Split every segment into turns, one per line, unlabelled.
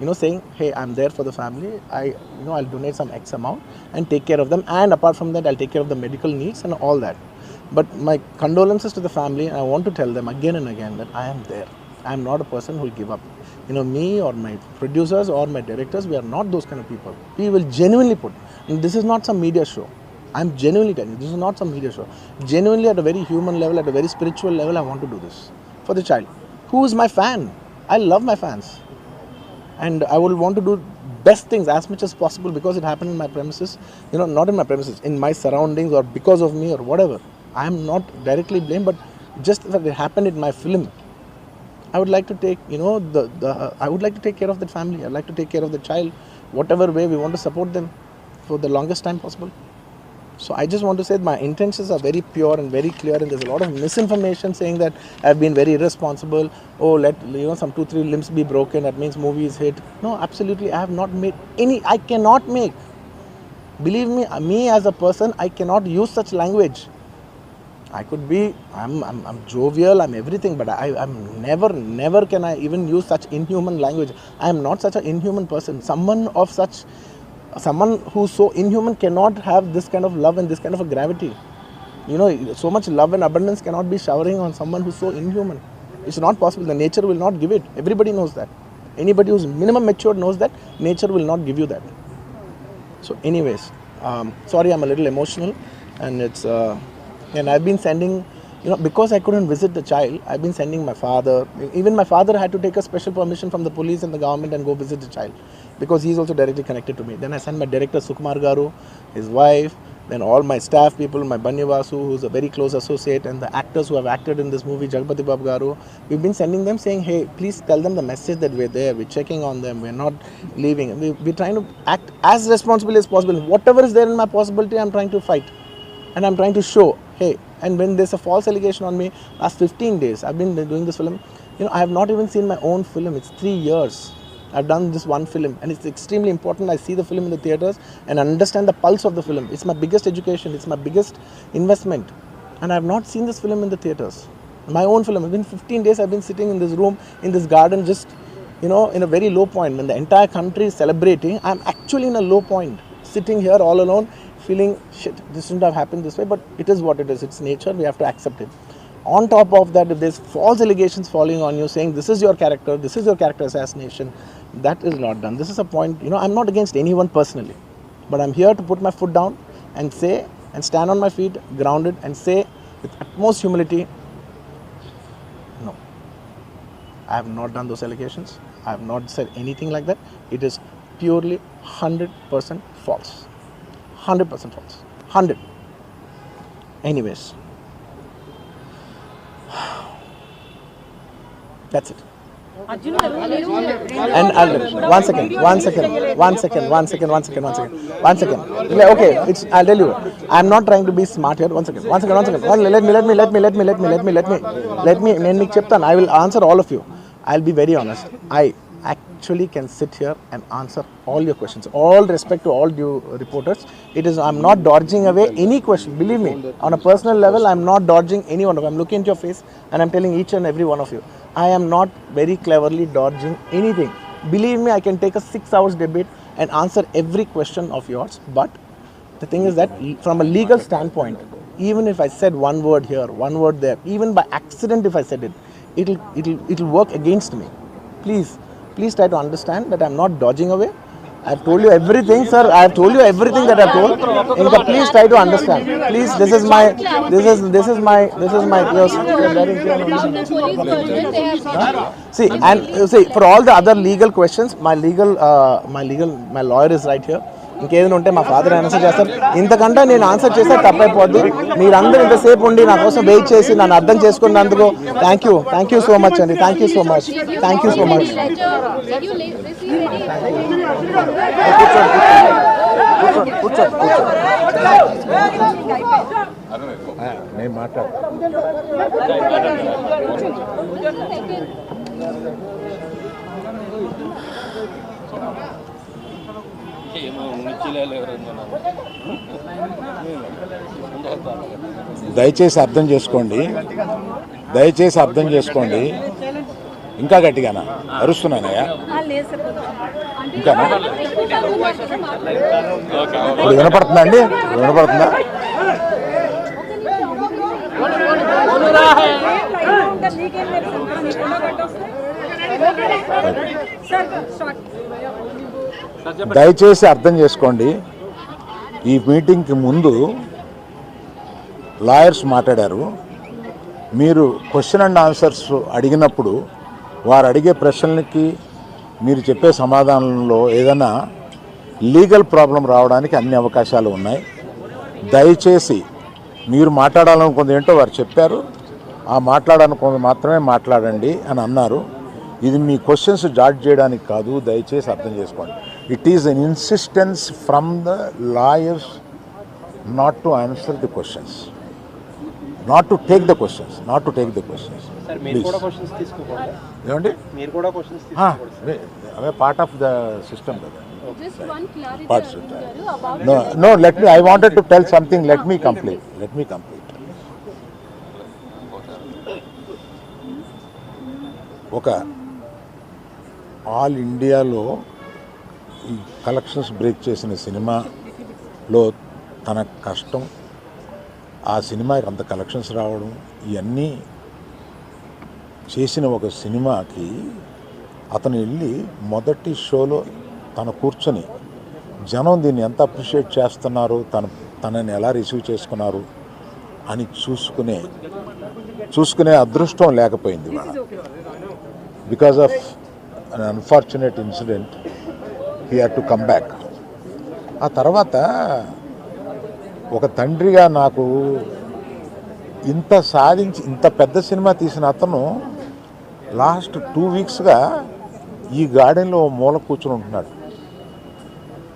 you know saying hey i'm there for the family. I you know i'll donate some x amount and take care of them. And apart from that i'll take care of the medical needs and all that. But my condolences to the family and i want to tell them again and again that i am there. I am not a person who will give up. You know me or my producers or my directors we are not those kind of people. We will genuinely put and this is not some media show. I'm genuinely telling you this is not some media show. Genuinely at a very human level at a very spiritual level i want to do this for the child who is my fan. I love my fans and I will want to do best things as much as possible because it happened in my premises, you know, not in my premises, in my surroundings or because of me or whatever. I am not directly blamed, but just that it happened in my film. I would like to take, you know, the, the I would like to take care of that family. I'd like to take care of the child, whatever way we want to support them for the longest time possible. So I just want to say that my intentions are very pure and very clear, and there's a lot of misinformation saying that I've been very irresponsible. Oh, let you know some two three limbs be broken. That means movie is hit. No, absolutely, I have not made any. I cannot make. Believe me, me as a person, I cannot use such language. I could be, I'm, I'm, I'm jovial, I'm everything, but I, I'm never, never can I even use such inhuman language. I am not such an inhuman person. Someone of such someone who's so inhuman cannot have this kind of love and this kind of a gravity. You know, so much love and abundance cannot be showering on someone who's so inhuman. It's not possible. The nature will not give it. Everybody knows that. Anybody who's minimum matured knows that nature will not give you that. So, anyways, um, sorry, I'm a little emotional, and it's uh, and I've been sending, you know, because I couldn't visit the child, I've been sending my father. Even my father had to take a special permission from the police and the government and go visit the child, because he's also directly connected to me. Then I sent my director Sukumar Garu, his wife, then all my staff people, my Bannivasu, who's a very close associate, and the actors who have acted in this movie, Jagpati Babu Garu. We've been sending them saying, hey, please tell them the message that we're there, we're checking on them, we're not leaving. We, we're trying to act as responsibly as possible. Whatever is there in my possibility, I'm trying to fight. And I'm trying to show, hey, and when there's a false allegation on me, last 15 days, I've been doing this film, you know, I have not even seen my own film. It's three years. I've done this one film, and it's extremely important. I see the film in the theaters and understand the pulse of the film. It's my biggest education, it's my biggest investment. And I've not seen this film in the theaters. My own film. It's been 15 days I've been sitting in this room, in this garden, just, you know, in a very low point. When the entire country is celebrating, I'm actually in a low point, sitting here all alone, feeling shit, this shouldn't have happened this way, but it is what it is. It's nature, we have to accept it. On top of that, if there's false allegations falling on you saying this is your character, this is your character assassination, that is not done. This is a point, you know, I'm not against anyone personally, but I'm here to put my foot down and say and stand on my feet, grounded, and say with utmost humility, no. I have not done those allegations. I have not said anything like that. It is purely 100% false. 100% false. 100. Anyways, that's it. And I'll one second, one second, one second, one second, one second, one second, one second. Okay, it's I'll tell you. I'm not trying to be smart here. One second, one second, one second. Let me, let me, let me, let me, let me, let me, let me, let me. Let me. Let me. Let me. I will answer all of you. I'll be very honest. I actually can sit here and answer all your questions. All respect to all due reporters. It is I'm not dodging away any question. Believe me, on a personal level, I'm not dodging any one of. I'm looking into your face and I'm telling each and every one of you. I am not very cleverly dodging anything. Believe me, I can take a six hours debate and answer every question of yours. But the thing is that from a legal standpoint, even if I said one word here, one word there, even by accident if I said it, it'll it'll it'll work against me. Please, please try to understand that I'm not dodging away. I've told you everything, sir. I've told you everything that I've told. Inka, please try to understand. Please, this is my, this is this is my, this is my. Yes, see, and see, for all the other legal questions, my legal, uh, my legal, my lawyer is right here. ఇంకేదైనా ఉంటే మా father answer చేస్తారు. ఇంతకంటే నేను answer చేస్తే తప్పైపోద్ది. మీరందరూ ఇంతసేపు ఉండి నా కోసం వెయిట్ చేసి నన్ను అర్థం చేసుకున్నందుకు thank you. Thank you so much అండి. Thank you so much. Thank you so much.
నేను మాట్లాడు దయచేసి అర్థం చేసుకోండి. దయచేసి అర్థం చేసుకోండి. ఇంకా గట్టిగానా? అరుస్తున్నానయ్యా
ఇంకా
ఇంకానా? ఇప్పుడు వినపడుతుందా అండి? వినపడుతుందా? దయచేసి అర్థం చేసుకోండి. ఈ మీటింగ్కి ముందు లాయర్స్ మాట్లాడారు. మీరు క్వశ్చన్ అండ్ ఆన్సర్స్ అడిగినప్పుడు వారు అడిగే ప్రశ్నలకి మీరు చెప్పే సమాధానంలో ఏదైనా లీగల్ ప్రాబ్లం రావడానికి అన్ని అవకాశాలు ఉన్నాయి. దయచేసి మీరు మాట్లాడాలనుకుంది ఏంటో వారు చెప్పారు. ఆ మాట్లాడాలనుకుంది మాత్రమే మాట్లాడండి అని అన్నారు. ఇది మీ క్వశ్చన్స్ జాడ్ చేయడానికి కాదు దయచేసి అర్థం చేసుకోండి. It is an insistence from the lawyers not to answer the questions not to take the questions not to take the questions ఏమండి? అవే పార్ట్ ఆఫ్ ద సిస్టమ్ కదా.
Parts
no no let me I wanted to tell something let me complete let me complete ఒక all ఇండియాలో ఈ collections break చేసిన సినిమాలో తన కష్టం ఆ సినిమాకి అంత కలెక్షన్స్ రావడం ఇవన్నీ చేసిన ఒక సినిమాకి అతను వెళ్ళి మొదటి షోలో తను కూర్చొని జనం దీన్ని ఎంత అప్రిషియేట్ చేస్తున్నారు తన తనని ఎలా రిసీవ్ చేసుకున్నారు అని చూసుకునే చూసుకునే అదృష్టం లేకపోయింది because of an unfortunate incident he had to come back ఆ తర్వాత ఒక తండ్రిగా నాకు ఇంత సాధించి ఇంత పెద్ద సినిమా తీసిన అతను లాస్ట్ టూ వీక్స్గా ఈ గార్డెన్లో మూల కూర్చుని ఉంటున్నాడు.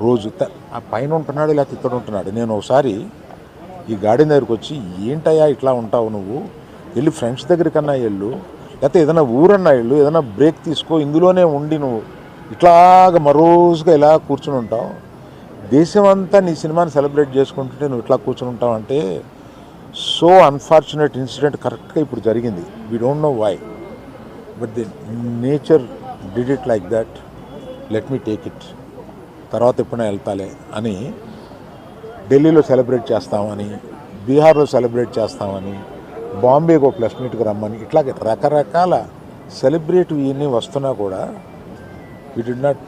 రోజు త- ఆ పైన ఉంటున్నాడు లేకపోతే ఇక్కడ ఉంటున్నాడు. నేను ఒకసారి ఈ గార్డెన్ దగ్గరికి వచ్చి ఏంటయ్యా ఇట్లా ఉంటావు నువ్వు? వెళ్ళి ఫ్రెండ్స్ దగ్గరికన్నా వెళ్ళు లేకపోతే ఏదైనా ఊరన్నా వెళ్ళు ఏదైనా బ్రేక్ తీసుకో ఇందులోనే ఉండి నువ్వు ఇట్లాగ మరోజుగా ఇలా కూర్చుని ఉంటావు. దేశం అంతా నీ సినిమాని సెలబ్రేట్ చేసుకుంటుంటే నువ్వు ఇట్లా కూర్చుని ఉంటావు అంటే సో అన్ఫార్చునేట్ ఇన్సిడెంట్ కరెక్ట్గా ఇప్పుడు జరిగింది. We don't know why but the nature did it like that let me take it తర్వాత ఎప్పుడైనా వెళ్తాలే అని ఢిల్లీలో సెలబ్రేట్ చేస్తామని బీహార్లో సెలబ్రేట్ చేస్తామని బాంబేకి ఒక ప్లస్ మీట్కి రమ్మని ఇట్లాగే రకరకాల సెలబ్రేట్ ఇవన్నీ వస్తున్నా కూడా it is not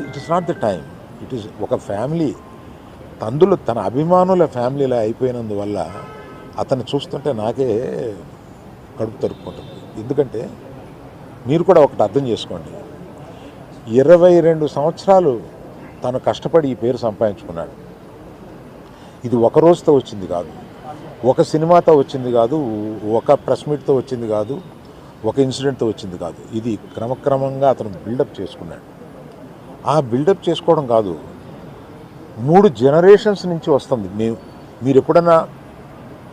it is not the time it is ఒక ఫ్యామిలీ తందులు తన అభిమానుల ఫ్యామిలీలా అయిపోయినందువల్ల అతను చూస్తుంటే నాకే కడుపు తరుపుకుంటుంది ఎందుకంటే మీరు కూడా ఒకటి అర్థం చేసుకోండి. ఇరవై రెండు సంవత్సరాలు తను కష్టపడి ఈ పేరు సంపాదించుకున్నాడు. ఇది ఒక రోజుతో వచ్చింది కాదు. ఒక సినిమాతో వచ్చింది కాదు. ఒక ప్రెస్ మీట్తో వచ్చింది కాదు. ఒక ఇన్సిడెంట్తో వచ్చింది కాదు. ఇది క్రమక్రమంగా అతను బిల్డప్ చేసుకున్నాడు. ఆ బిల్డప్ చేసుకోవడం కాదు. మూడు జనరేషన్స్ నుంచి వస్తుంది. మేము మీరు ఎప్పుడైనా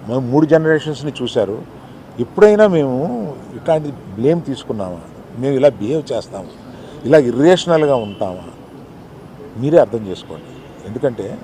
మేము మూడు జనరేషన్స్ని చూశారు? ఎప్పుడైనా మేము ఇట్లాంటి బ్లేమ్ తీసుకున్నామా? మేము ఇలా బిహేవ్ చేస్తాము? ఇలా ఇర్రేషనల్గా ఉంటామా? మీరే అర్థం చేసుకోండి. ఎందుకంటే